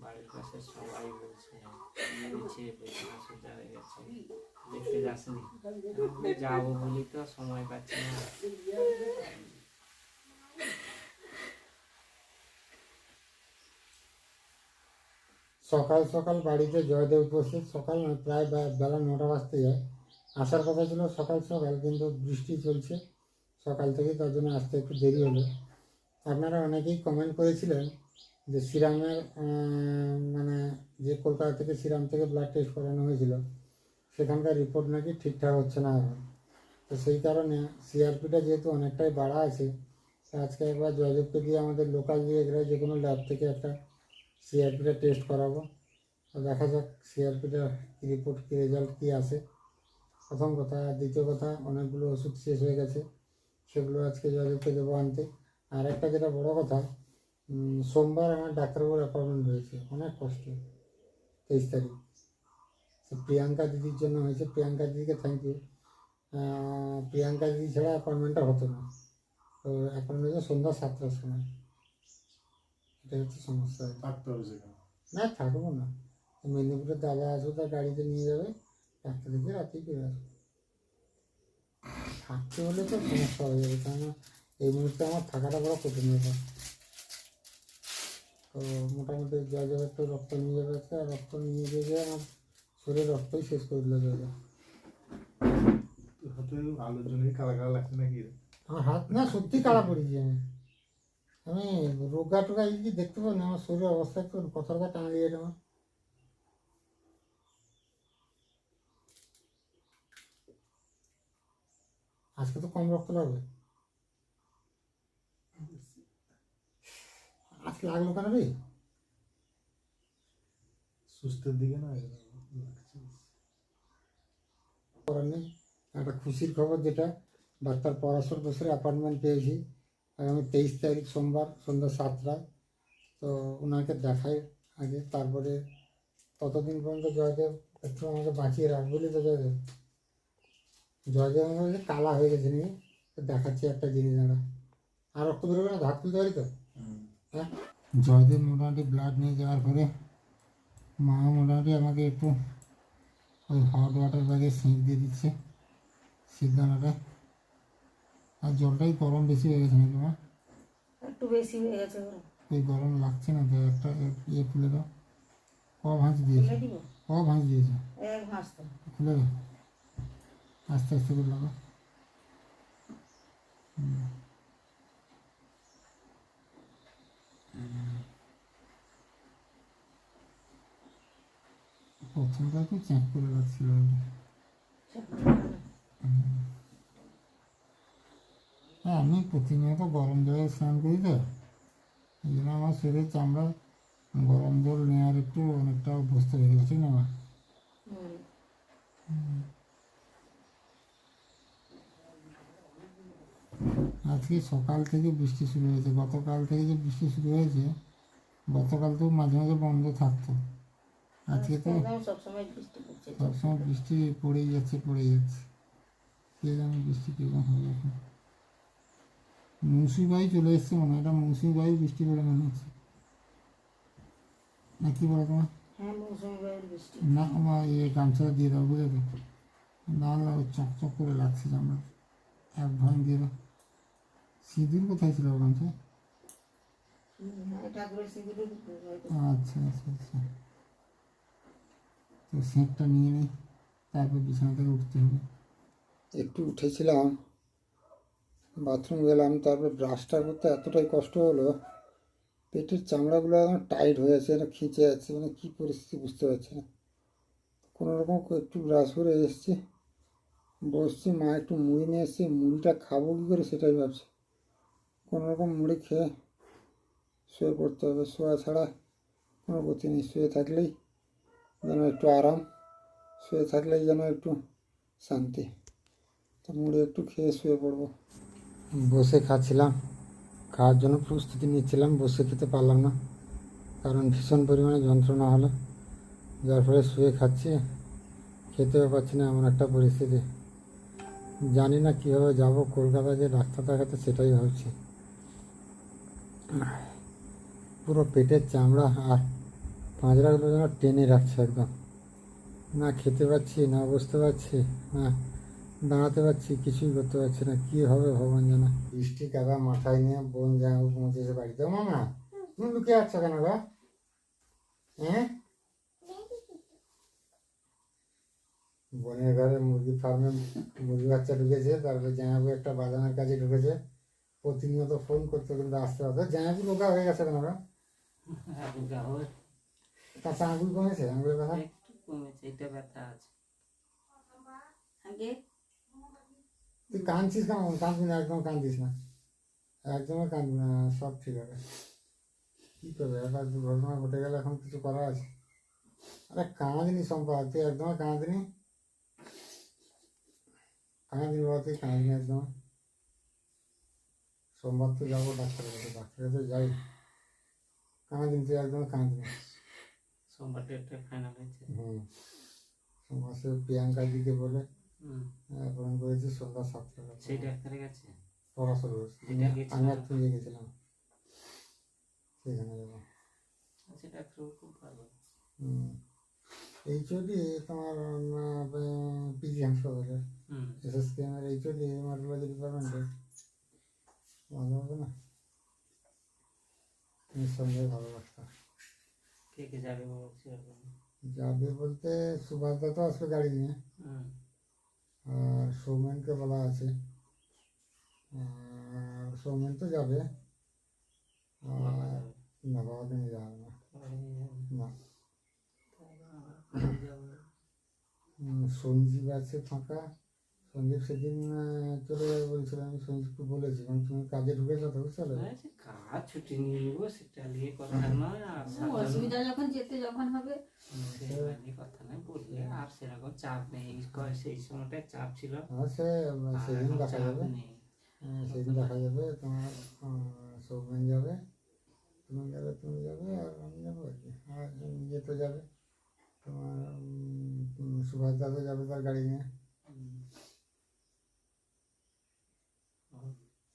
বাড়ির সবাই গেছে দেখতে যাসনি যাব বলি তো সময় পাচ্ছি না। সকাল সকাল বাড়িতে জয়দেব উপস্থিত। সকাল প্রায় বেলা নটা বাজতে যায়। আসার কথা ছিল সকাল সকাল, কিন্তু বৃষ্টি চলছে। সকাল থেকে তার জন্য আসতে একটু দেরি হলো। আপনারা অনেকেই কমেন্ট করেছিলেন যে সিরামের মানে যে কলকাতা থেকে সিরাম থেকে ব্লাড টেস্ট করানো হয়েছিল, সেখানকার রিপোর্ট নাকি ঠিকঠাক হচ্ছে না এখন। তো সেই কারণে সিআরপিটা যেহেতু অনেকটাই বাড়া আছে আজকে একবার জয়দেবকে দিয়ে আমাদের লোকাল দিয়ে যে কোনো ল্যাব থেকে একটা সিআরপিটা টেস্ট করাবো। দেখা যাক সিআরপিটা কী রিপোর্ট কী রেজাল্ট কী আসে প্রথম কথা, দ্বিতীয় কথা, অনেকগুলো ওষুধ শেষ হয়ে গেছে, সেগুলো আজকে জয়দেবকে দেবো আনতে। আর একটা যেটা বড় কথা সোমবার আমার ডাক্তারবাবুর অ্যাপয়েন্টমেন্ট রয়েছে অনেক কষ্ট। তেইশ তারিখ। প্রিয়াঙ্কা দিদির জন্য হয়েছে। প্রিয়াঙ্কা দিদিকে থ্যাংক ইউ প্রিয়াঙ্কা দিদি ছাড়া অ্যাপয়েন্টমেন্টটা হতো না। তো অ্যাপয়েন্টমেন্ট সন্ধ্যা সাতটার সময়। এটা হচ্ছে সমস্যা থাকতে হবে সেখানে। না থাকব না। মেদিনীপুরের দাদা আসবে তার গাড়িতে নিয়ে যাবে একটা থেকে রাতেই ফিরে আসবে। থাকতে হলে তো সমস্যা হয়ে যাবে কেন এই মুহূর্তে আমার থাকাটা বড় কঠিন ব্যাপার। তো মোটামুটি যা যাবে একটু রক্ত নিয়ে যাবে আর রক্ত নিয়ে গিয়ে আমার শরীরে রক্তই শেষ করে দিল যা হাতে আলোর জন্য কালা কালা লাগছে নাকি? আমার হাত না সত্যি কালা পড়েছি আমি আমি রোগা টোগা যদি দেখতে পাই না আমার শরীরের অবস্থা একটু কথা কথা টানা দিয়ে আমার। আজকে তো কম রক্ত লাগবে। আজকে লাগল কেন রে? সুস্থের দিকে না করার নেই। একটা খুশির খবর যেটা ডাক্তার পরাশর বছরে অ্যাপয়েন্টমেন্ট পেয়েছি। আগামী তেইশ তারিখ সোমবার, সন্ধ্যা সাতটায়। তো ওনাকে দেখাই আগে, তারপরে ততদিন পর্যন্ত জয়দেব একটু আমাকে বাঁচিয়ে রাখব বুঝলি তো জয়দেব? জয়দেব আমাকে কালা হয়ে গেছে নিয়ে দেখাচ্ছি একটা জিনিস আমরা আর রক্ত বেরোবে না? ধাপ তুলতে পারি তো? হ্যাঁ? জয়দেব মোটামুটি ব্লাড নিয়ে যাওয়ার পরে মা মোটামুটি আমাকে একটু ওই হট ওয়াটার ব্যাগে সেঁক দিয়ে দিচ্ছে সিদ্ধানাটা আর জলটাই গরম বেশি হয়ে গেছে নাকি মা? একটু বেশি হয়ে গেছে এই গরম লাগছে না তো একটা ইয়ে খুলে দাও। ক ভাঁজ দিয়েছে? ক ভাঁজ দিয়েছে? এক তো। খুলে দাও। আস্তে আস্তে করে লাগা প্রথমটা একটু চেক করে রাখছিল হ্যাঁ আমি প্রতিনিয়ত গরম জলে স্নান করি তো। এই জন্য আমার শরীরের চামড়া গরম জল নেওয়ার একটু অনেকটা অভ্যস্ত হয়ে গেছে না? হুম। আজকে সকাল থেকে বৃষ্টি শুরু হয়েছে। গতকাল থেকে যে বৃষ্টি শুরু হয়েছে গতকাল তো মাঝে মাঝে বন্ধ থাকতো। আজকে তো সবসময় বৃষ্টি পড়ছে। সবসময় বৃষ্টি পড়েই যাচ্ছে পড়েই যাচ্ছে। কে জানে বৃষ্টি কীরকম হবে এখন? মৌসুমি বায়ু চলে এসছে মনে হয়। এটা মৌসুমি বায়ু বৃষ্টি পড়ে মনে হচ্ছে? না কি বলো তোমার? হ্যাঁ না আমার এই গামছাটা দিয়ে দাও বুঝলে তো? না না ওই চকচক করে লাগছে আমরা। এক ভাঙ দিয়ে দাও। সিঁদুর কোথায় ছিল ওর গামছা হুম, হ্যাঁ আচ্ছা আচ্ছা আচ্ছা। তো সেঁটটা নিয়ে নিই তারপর বিছানা থেকে উঠতে হবে। একটু উঠেছিলাম। বাথরুম গেলাম, তারপর ব্রাশটা করতে এতটাই কষ্ট হলো, পেটের চামড়াগুলো একদম টাইট হয়ে আছে এটা খিঁচে যাচ্ছে মানে কী পরিস্থিতি বুঝতে পারছি না। কোনো রকম একটু ব্রাশ করে এসছি, বসছি, মা একটু মুড়ি নিয়ে এসছে, মুড়িটা খাব কী করে সেটাই ভাবছি। কোনো রকম মুড়ি খেয়ে শুয়ে পড়তে হবে, শোয়া ছাড়া কোনো গতি নেই, শুয়ে থাকলেই যেন একটু আরাম, শুয়ে থাকলেই যেন একটু শান্তি। তো মুড়ি একটু খেয়ে শুয়ে পড়ব। বসে খাচ্ছিলাম। খাওয়ার জন্য প্রস্তুতি নিচ্ছিলাম, বসে খেতে পারলাম না। কারণ ভীষণ পরিমাণে যন্ত্রণা হলো। যার ফলে শুয়ে খাচ্ছি, খেতেও পাচ্ছি না এমন একটা পরিস্থিতি। জানি না কীভাবে যাব কলকাতা যে ডাক্তার দেখাতে সেটাই ভাবছি। পুরো পেটের চামড়া আর পাঁজরাগুলো যেন টেনে রাখছে একদম। না খেতে পাচ্ছি, না বসতে পারছি, না দাঁড়াতে পারছি কিছুই করতে পারছি না। কী হবে ভগবান জানে। বৃষ্টি কাদা মাথায় নিয়ে বোন জামাই পৌঁছেছে বাড়িতে। মামা তুমি লুকিয়ে আছো কেন গো? হ্যাঁ বোনের ঘরে মুরগি ফার্মে মুরগি বাচ্চা ঢুকেছে তারপরে জামাইবু একটা বাজানোর কাজে ঢুকেছে। প্রতিনিয়ত ফোন করতে কিন্তু আসতে হবে জামাইবু লোকা হয়ে গেছে কেন গো? কাঁচা আঙুল কমেছে? আঙুলের ব্যথা? একটু কমেছে এটা ব্যথা আছে। আগে তুই কাঁদছিস কেন? কাঁদবি না একদম কাঁদিস না। একদমই কাঁদবি না সব ঠিক হবে। কী করবে? একটা দুর্ঘটনা ঘটে গেলে এখন কিছু করা আছে? আরে কাঁদিনি সম্পা তুই একদমই কাঁদিনি? কাঁদিনি বাবা তুই কাঁদিনি একদম। সোমবার তো যাব ডাক্তারের কাছে ডাক্তারের কাছে যাই। কাঁদিনি তুই একদম কাঁদিনি সোমবার ডেটটা ফাইনাল হয়েছে। হুম। সোমবার সে প্রিয়াঙ্কা দিকে বলে। করেছি সন্ধ্যা সাতটা সেই ডাক্তারের কাছে। আমি গেছিলাম। সেখানে যাব। খুব ভালো। হুম। এইচওডি তোমার পিজি হাসপাতালে। হুম। এসএসকেএম এইচওডি হেমাটোলজি ডিপার্টমেন্টে ভালো হবে না। নিঃসন্দেহে ভালো ডাক্তার। কে কে যাবে যাবে বলতে সুভাষদা তো আসবে গাড়ি নিয়ে। সৌমেনকে বলা আছে। সৌমেন তো যাবে। আর না বাবাকে নিয়ে যাবে না। বাবা নিয়ে যাবে না। উম, সঞ্জীব আছে ফাঁকা। সঞ্জীব সেদিন আহ, চলে যাবে বলছিল আমি সঞ্জীবকে বলেছি কারণ তুমি কাজে ঢুকেছো তো বুঝতে পারলে হ্যাঁ, সে কাজ ছুটি নিয়ে নেব সেটা নিয়ে কথা নয় আর সাধারণ- অসুবিধা যখন যেতে যখন হবে। সেটা নিয়ে কথা নয় বললে আর সেরকম চাপ নেই এই ক- সেই সময়টা চাপ ছিল। হ্যাঁ সে আর সেদিন এখন দেখা চাপ যাবে। নেই। হ্যাঁ, সেদিন দেখা যাবে তোমার আহ, সৌমেন যাবে তুমি গেলে তুমি যাবে আর আমি যাব আর কি। আর ইয়ে তো যাবে তোমার উম, সুভাষ দাদা যাবে তার গাড়ি নিয়ে হুম। এই আর কি।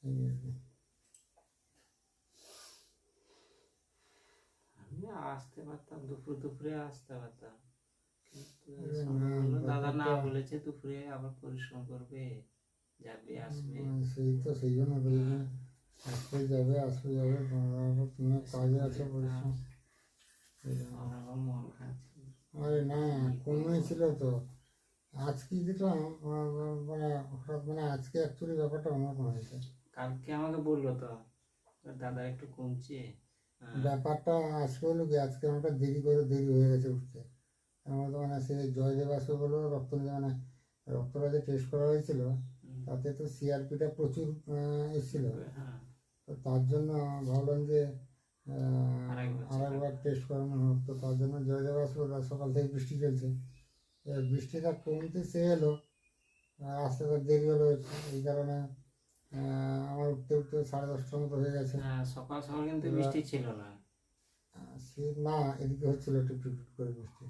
আমি আসতে পারতাম দুপুর দুপুরে আসতে পারতাম। কিন্তু দাদা না বলেছে দুপুরে আবার পরিশ্রম করবে যাবে আসবে। সেই তো সেই জন্য বলছি আসতে যাবে আসতে যাবে তুমি কাজে আছো পরিশ্রম। মন। আরে না কমে ছিল তো। আজকে দেখলাম মানে হঠাৎ মানে আজকে অ্যাকচুয়ালি ব্যাপারটা অন্যরকম হয়েছে। কালকে আমাকে বলল তো দাদা একটু কমছে। ব্যাপারটা আজকে হলো কি আজকে আমাকে দেরি করে দেরি হয়ে গেছে উঠতে। আমার তো মানে সে জয়দেব আসবে বলে রক্ত মানে রক্তটা যে টেস্ট করা হয়েছিল তাতে তো সিআরপিটা প্রচুর এসেছিল। হ্যাঁ। তো তার জন্য ভাবলাম যে আরেকবার আর একবার টেস্ট করানো হোক। তো তার জন্য জয়দেব আসবে সকাল থেকে বৃষ্টি চলছে। বৃষ্টিটা কমতে সে এলো আসতে তো দেরি হলো এই কারণে আমার উঠতে উঠতে সাড়ে দশটার মতো হয়ে গেছে। হ্যাঁ, সকাল সকাল কিন্তু বৃষ্টি ছিল না। সে না এদিকে হচ্ছিল একটু টিপ করে বৃষ্টি।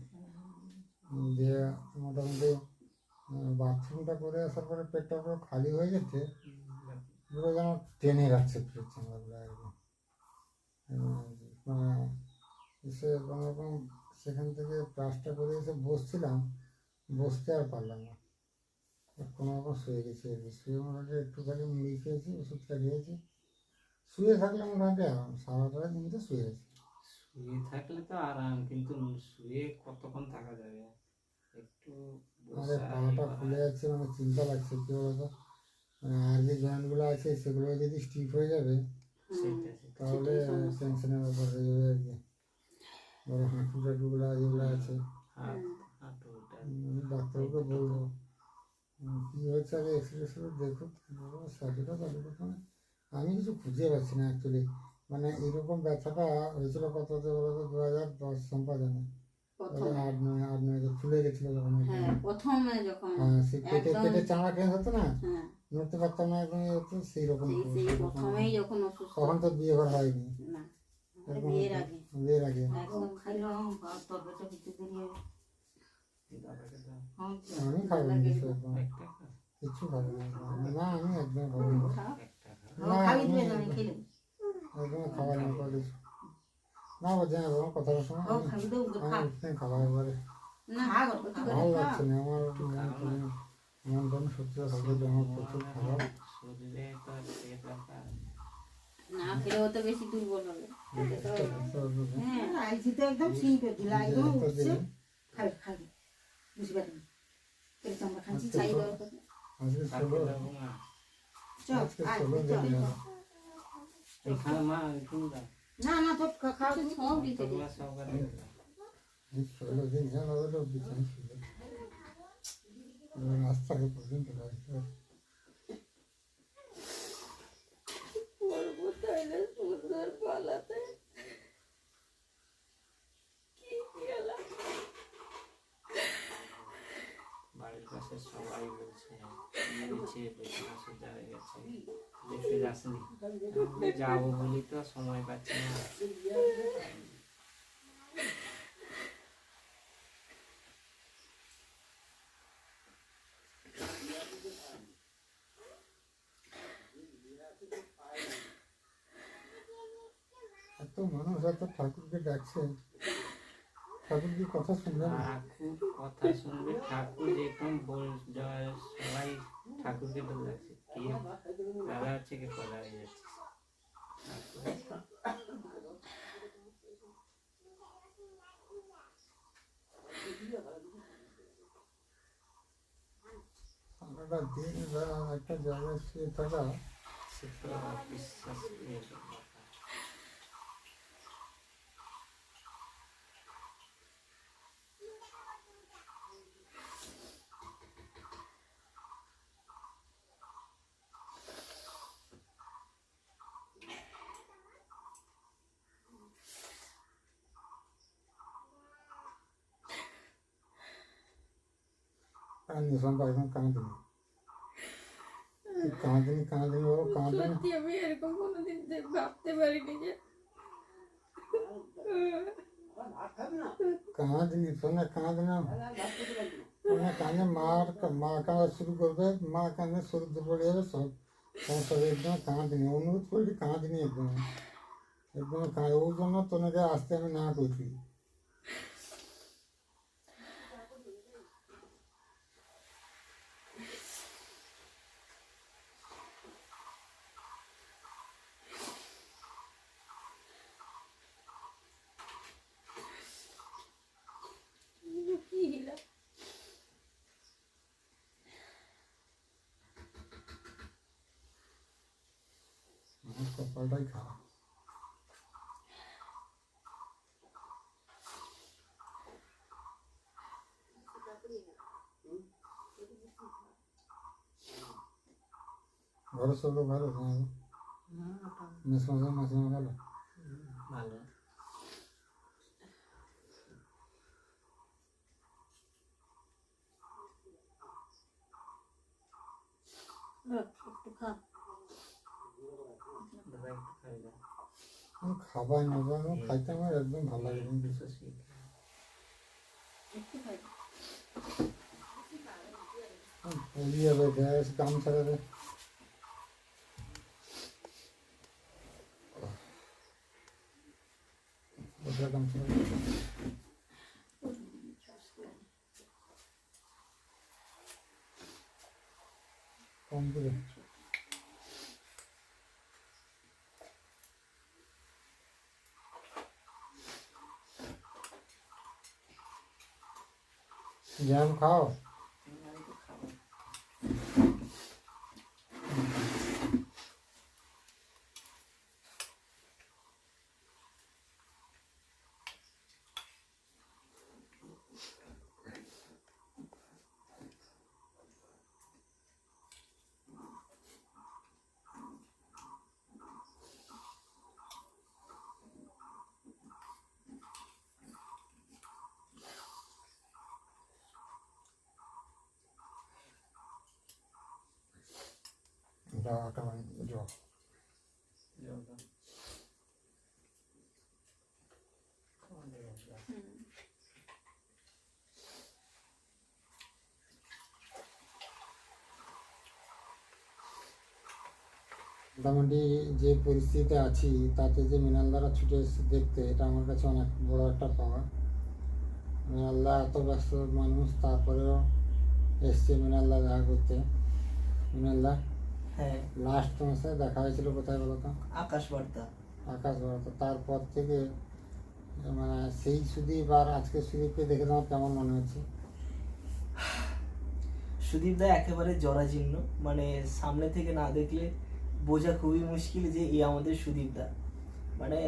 দিয়ে মোটামুটি বাথরুমটা করে আসার পরে পেটটা পুরো খালি হয়ে গেছে। পুরো যেন টেনে রাখছে পেটের চামড়াগুলো একদম। মানে এসে কোনোরকম সেখান থেকে প্লাসটা করে এসে বসছিলাম বসতে আর পারলাম না। কোনো রকম শুয়ে গেছি। আর কি। শুয়ে মোটামুটি একটুখানি মুড়ি খেয়েছি ওষুধটা খেয়েছি। শুয়ে থাকলে মোটামুটি আরাম সারাটা দিন তো শুয়ে আছি। শুয়ে থাকলে তো আরাম কিন্তু শুয়ে কতক্ষণ থাকা যাবে? একটু আরে বসা পাটা। ফুলে যাচ্ছে মানে চিন্তা লাগছে কি বলতো? মানে আর যে জয়েন্টগুলো আছে সেগুলো যদি স্টিফ হয়ে যাবে সেটা। তাহলে টেনশনের ব্যাপার হয়ে যাবে আর কি। বড় হাঁটু টাটুগুলো যেগুলো আছে। আমি ডাক্তারকে বলব। সার্জারিটা আমি কিছু খুঁজে পাচ্ছি না অ্যাকচুয়ালি মানে এরকম ব্যথাটা হয়েছিল কত বলতো দু হাজার দশ সম্পাদনে আট নয় আট নয় ফুলে গেছিল যখন হ্যাঁ প্রথম যখন হ্যাঁ সে পেটে পেটে চামড়া কেন হতো না? হ্যাঁ। নড়তে পারতাম না একদম হতো সেই রকম প্রথমেই যখন তখন তো বিয়ে করা হয়নি। না বিয়ের আগে। বিয়ের আগে। খাইলাম তরকারিটা কিছু দেরি হবে দাদাকে দাও হ্যাঁ, আমি খাব না কিছু একদম। কিছু খাব না না আমি একদম খাব না না, আমি একদম খাওয়া না করে না বলছি না তোমার কথা শোনো। আমি খাওয়া খা। ভালো লাগছে না আমার মন মন সত্যি সবজি আমার প্রচুর খারাপ না খেলেও তো বেশি দুর্বল হবে। হ্যাঁ আইছি তো একদম করে দিল একদম খাবে খাবে। বুঝতে পারলি এই তো আমরা খাচ্ছি চাই না। না তো তুমি। সব দিতে রাস্তাকে পর্যন্ত সুন্দর পালাতে কি গেলাম বাড়ির পাশে সবাই বলছে হয়ে গেছে দেখতে যাসনি যাব বলি তো সময় পাচ্ছি না। এত মানুষ, এত ঠাকুরকে ডাকছে কথা শুনবে ঠাকুর কথা শুনবে ঠাকুর যেরকম বল সবাই ঠাকুরকে তো যাচ্ছে কে? দাদা হচ্ছে কি কথা হয়ে যাচ্ছে। সারাটা দিন বেলা একটা জায়গায় শুয়ে থাকা সে তো বিশ্বাস ইয়ে করবে। আর নিশান্ত একদম কাঁদিনি কাঁদিনি কাঁদিনি ও কাঁদিনি সত্যি আমি এরকম কোনোদিন দে- ভাবতে পারিনি যে কাঁদিনি শোনে কাঁদিনি শোনে কাঁদে মার মা কাঁদা শুরু করবে মা কাঁদে শুরুতে পড়ে যাবে সব সমস্ত একদম কাঁদিনি অনুরোধ করলি কাঁদিনি একদম একদম কাঁদে ওই জন্য তোনাকে আসতে আমি না করছি কি হিলা আমার কপালটাই খারাপ ঘরে সব লোক ভালো না মেস মাসে মাসে ভালো ভালো একটু খা দাদা একটু খাই দাও আমি খাবার না খাইতে আমার একদম ভালো লাগে যাবে গ্যাস কাম ছাড়াবে খাও আমি মানে জ যোগা। আমাদের মোটামুটি যে পরিস্থিতিতে আছি, তাতে যে মৃণালদারা ছুটে এসেছে দেখতে, এটা আমার কাছে অনেক বড় একটা পাওয়া মৃণালদা এত ব্যস্ত মানুষ, তারপরেও এসছে মৃণালদা দেখা করতে মৃণালদা হ্যাঁ। লাস্ট তোমার সাথে দেখা হয়েছিল কোথায় বলো তো? আকাশ বার্তা আকাশ বাড়াতো তারপর থেকে মানে সেই সুদীপ আর আজকে সুদীপকে দেখে তোমার কেমন মনে হচ্ছে? সুদীপ দা একেবারে জরাজীর্ণ মানে সামনে থেকে না দেখলে বোঝা খুবই মুশকিল যে এই আমাদের সুদীপ দা। মানে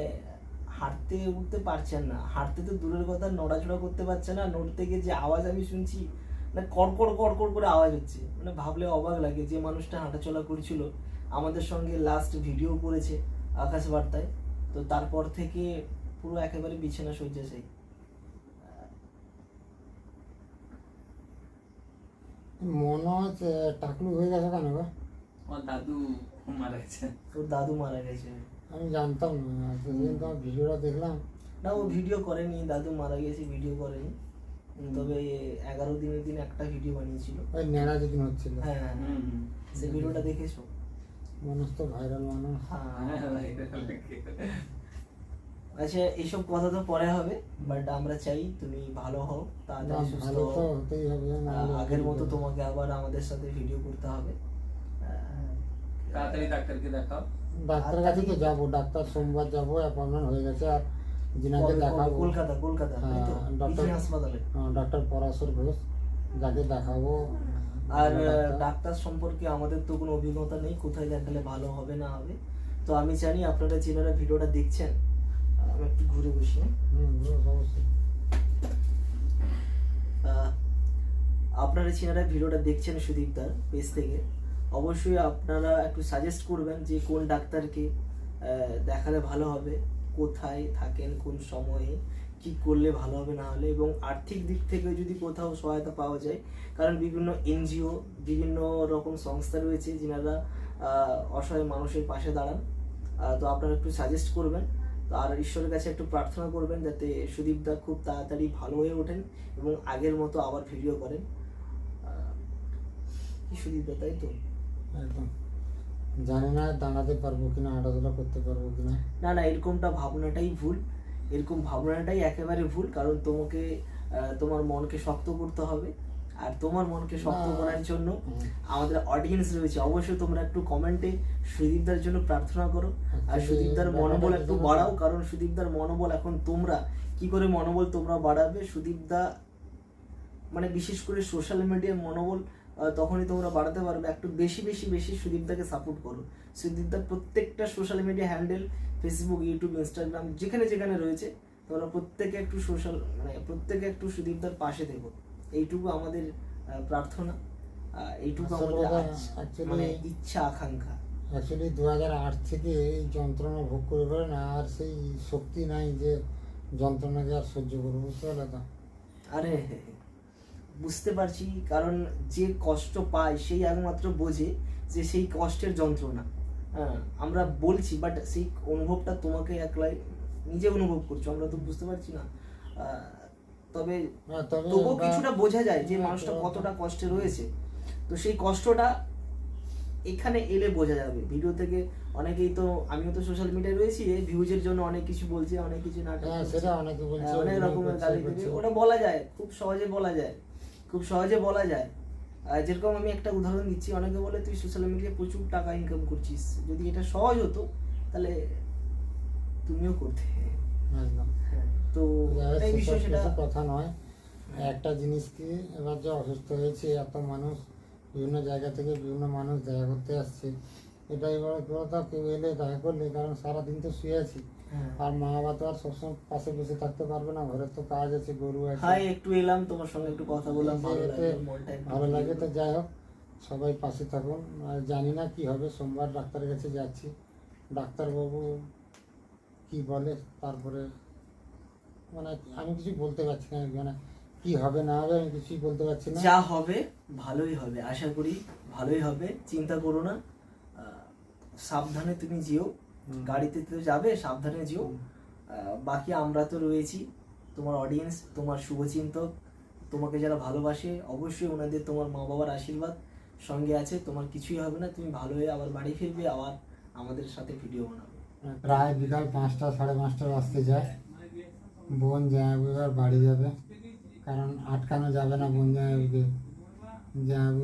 হাঁটতে উঠতে পারছেন না। হাঁটতে তো দূরের কথা নড়াচড়া করতে পারছে না। নড়তে গিয়ে যে আওয়াজ আমি শুনছি মানে কড়কড় কড়কড় করে আওয়াজ হচ্ছে। মানে ভাবলে অবাক লাগে যে মানুষটা হাঁটাচলা করছিল। আমাদের সঙ্গে লাস্ট ভিডিও করেছে আকাশ বার্তায় তো তারপর থেকে পুরো একেবারে বিছানা শয্যাশায়ী মনে হচ্ছে টাকলু হয়ে গেছে কেন গো? আমার দাদু মারা গেছে। ওর দাদু মারা গেছে। আমি জানতাম না সেদিন তোমার ভিডিওটা দেখলাম। না ও ভিডিও করেনি দাদু মারা গেছে ভিডিও করেনি। তবে এগারো দিনের দিন একটা ভিডিও বানিয়েছিল। ওই নেড়া যেদিন হচ্ছিল। হ্যাঁ হ্যাঁ। হ্যাঁ। সে ভিডিওটা দেখেছ? মানুষ তো ভাইরাল মানুষ। হ্যাঁ। হ্যাঁ আচ্ছা এইসব কথা তো পরে হবে বাট আমরা চাই তুমি ভালো হও তাড়াতাড়ি সুস্থ হও। আগের মতো তোমাকে আবার আমাদের সাথে ভিডিও করতে হবে। তাড়াতাড়ি ডাক্তারকে দেখাও। ডাক্তারের কাছে তো যাব ডাক্তার সোমবার যাব অ্যাপয়েন্টমেন্ট হয়ে গেছে আর যিনাকে? দেখাবো কলকাতা কলকাতা হ্যাঁ, ডক্টর- হাসপাতালে ডক্টর পরাশর ঘোষ যাকে দেখাবো আর ডাক্তার। ডাক্তার সম্পর্কে আমাদের তো কোনো অভিজ্ঞতা নেই কোথায় দেখালে ভালো হবে না হবে তো আমি জানি আপনারা যেনারা ভিডিওটা দেখছেন আমি একটু ঘুরে বসি হ্যাঁ? আপনারা যেনারা ভিডিওটা দেখছেন সুদীপদার পেজ থেকে অবশ্যই আপনারা একটু সাজেস্ট করবেন যে কোন ডাক্তারকে দেখালে ভালো হবে কোথায় থাকেন, কোন সময়ে, কি করলে ভালো হবে, না হলে, এবং আর্থিক দিক থেকে যদি কোথাও সহায়তা পাওয়া যায়, কারণ বিভিন্ন এনজিও, বিভিন্ন রকম সংস্থা রয়েছে যেনারা অসহায় মানুষের পাশে দাঁড়ান। তো আপনারা একটু সাজেস্ট করবেন। আর ঈশ্বরের কাছে একটু প্রার্থনা করবেন যাতে সুদীপদা খুব তাড়াতাড়ি ভালো হয়ে ওঠেন এবং আগের মতো আবার ভিডিও করেন। কি সুদীপদা, তাই তো? একদম। জানি না দাঁড়াতে পারব কিনা হাঁটাচলা করতে পারব কিনা। না না এরকমটা ভাবনাটাই ভুল। এরকম ভাবনাটাই একেবারে ভুল কারণ তোমাকে তোমার মনকে শক্ত করতে হবে। আর তোমার মনকে শক্ত করার জন্য আমাদের অডিয়েন্স রয়েছে। অবশ্যই তোমরা একটু কমেন্টে সুদীপদার জন্য প্রার্থনা করো। আর Actually, সুদীপদার মনোবল একটু বাড়াও কারণ সুদীপদার মনোবল এখন তোমরা কি করে মনোবল তোমরা বাড়াবে? সুদীপদা মানে বিশেষ করে সোশ্যাল মিডিয়ার মনোবল তখনই তোমরা বাড়াতে পারবে। একটু বেশি বেশি বেশি সুদীপদাকে সাপোর্ট করো। সুদীপদার প্রত্যেকটা social media handle Facebook YouTube Instagram যেখানে যেখানে রয়েছে তোমরা প্রত্যেকে একটু সোশ্যাল মানে প্রত্যেকে একটু সুদীপদার পাশে দেখো এইটুকু আমাদের প্রার্থনা। এইটুকু আমাদের মানে ইচ্ছা আকাঙ্ক্ষা। অ্যাকচুয়ালি দু হাজার আট থেকে এই যন্ত্রণা ভোগ করে পারে না আর সেই শক্তি নাই যে যন্ত্রণাকে আর সহ্য করব বুঝতে পারলে তো? আরে বুঝতে পারছি কারণ যে কষ্ট পায় সেই একমাত্র বোঝে যে সেই কষ্টের যন্ত্রণা। হ্যাঁ আমরা বলছি বাট সেই অনুভবটা তোমাকে একলাই নিজে অনুভব করছ আমরা তো বুঝতে পারছি না। আহ, তবে তবুও কিছুটা বোঝা যায় যে হ্যাঁ, মানুষটা কতটা কষ্টে রয়েছে। তো সেই কষ্টটা এখানে এলে বোঝা যাবে। ভিডিও থেকে অনেকেই তো আমিও তো সোশ্যাল মিডিয়ায় রয়েছি এই ভিউজের জন্য অনেক কিছু বলছে অনেক কিছু নাটক হ্যাঁ অনেকে হ্যাঁ, অনেক রকমের গালি। ওটা বলা যায় খুব সহজে বলা যায়। খুব সহজে বলা যায়। আর যেরকম আমি একটা উদাহরণ দিচ্ছি অনেকে বলে তুই সোশ্যাল মিডিয়ায় প্রচুর টাকা ইনকাম করছিস। যদি এটা সহজ হতো তাহলে তুমিও করতে। একদম। হ্যাঁ, তো এই বিষয় সেটা কথা নয়। একটা জিনিস কি এবার যে অসুস্থ হয়েছে এত মানুষ বিভিন্ন জায়গা থেকে বিভিন্ন মানুষ দেখা করতে আসছে এটাই বড় কথা কেউ এলে দেখা করলে কারণ সারাদিন তো শুয়ে আছি। আর মা বাবা তো আর সবসময় পাশে বসে থাকতে পারবে না ঘরে তো কাজ আছে গরু আছে। হাই একটু এলাম তোমার সঙ্গে একটু কথা বললাম ভালো একটু ভালো লাগে তো যাই হোক সবাই পাশে থাকুন। আর জানি না কি হবে সোমবার ডাক্তারের কাছে যাচ্ছি। ডাক্তারবাবু কি বলে তারপরে মানে আমি কিছু বলতে পারছি না মানে কি হবে না হবে আমি কিছুই বলতে পারছি না। যা হবে ভালোই হবে আশা করি ভালোই হবে চিন্তা করো না সাবধানে তুমি যেও। গাড়িতে তো যাবে সাবধানে যেও। বাকি আমরা তো রয়েছি। তোমার অডিয়েন্স তোমার শুভচিন্তক তোমাকে যারা ভালোবাসে অবশ্যই ওনাদের তোমার মা বাবার আশীর্বাদ সঙ্গে আছে। তোমার কিছুই হবে না তুমি ভালো হয়ে আবার বাড়ি ফিরবে আবার আমাদের সাথে ভিডিও বানাবে। প্রায় বিকাল পাঁচটা সাড়ে পাঁচটা বাজতে যায়। বোন জামাইবু এবার বাড়ি যাবে। কারণ আটকানো যাবে না বোন জামাইবুকে জামাইবু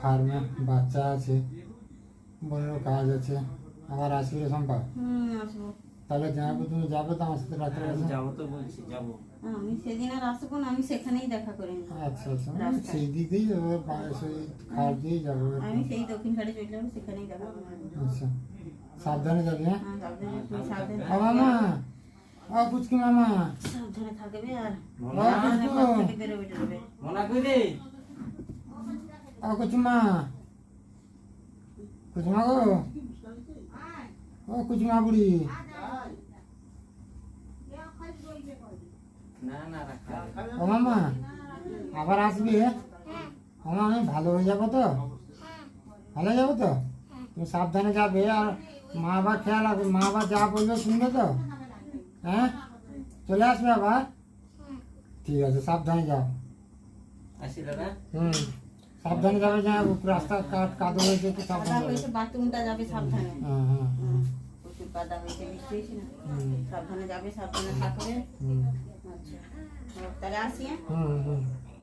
ফার্মে বাচ্চা আছে বোনেরও কাজ আছে। আবার আসবি রে সম্পা হুম আসব তাহলে জামাইবু তুমি যাবে তো আমার সাথে রাত্রে আমি বেলা? যাব তো বলছি যাব আমি সেদিন আর আসব না আমি সেখানেই দেখা করে নিই আচ্ছা আচ্ছা আমি রাস্তায়। সেই দিক দিয়েই যাব বা- সেই খাওয়ার দিয়েই যাব আমি সেই দক্ষিণ ঘাটে চলে যাব সেখানেই দেখা করে নেব। আচ্ছা সাবধানে যাবি হ্যাঁ হ্যাঁ, সাবধানে তুমি সাবধানে ও মামা ও পুচকি মামা সাবধানে থাকবে আর ও সাবধানে পুচকু বাস থেকে বেরোবে টেরোবে মনা কই রে ও কুচুমা কুচুমা গো ও কুচুমা বুড়ি না না রাখা ও মামা আবার আসবি মামা আমি ভালো হয়ে যাব তো? ভালো হয়ে যাব তো? তুমি সাবধানে যাবে আর মা আবার খেয়াল রাখবে। মা আবার যা বলবে শুনবে তো? হ্যাঁ? চলে আসবে আবার? ঠিক আছে সাবধানে যাও। আসি দাদা। হুম। সাবধানে যাবে যা রাস্তা কাট কাদো হয়েছে একটু সাবধানে হয়েছে বাথরুমটা যাবে সাবধানে। হ্যাঁ হ্যাঁ প্রচুর কাদা হয়েছে বৃষ্টি হয়েছে না? হুম। সাবধানে যাবে সাবধানে থাকবে। আচ্ছা। তাহলে আসি হ্যাঁ? হুম হুম।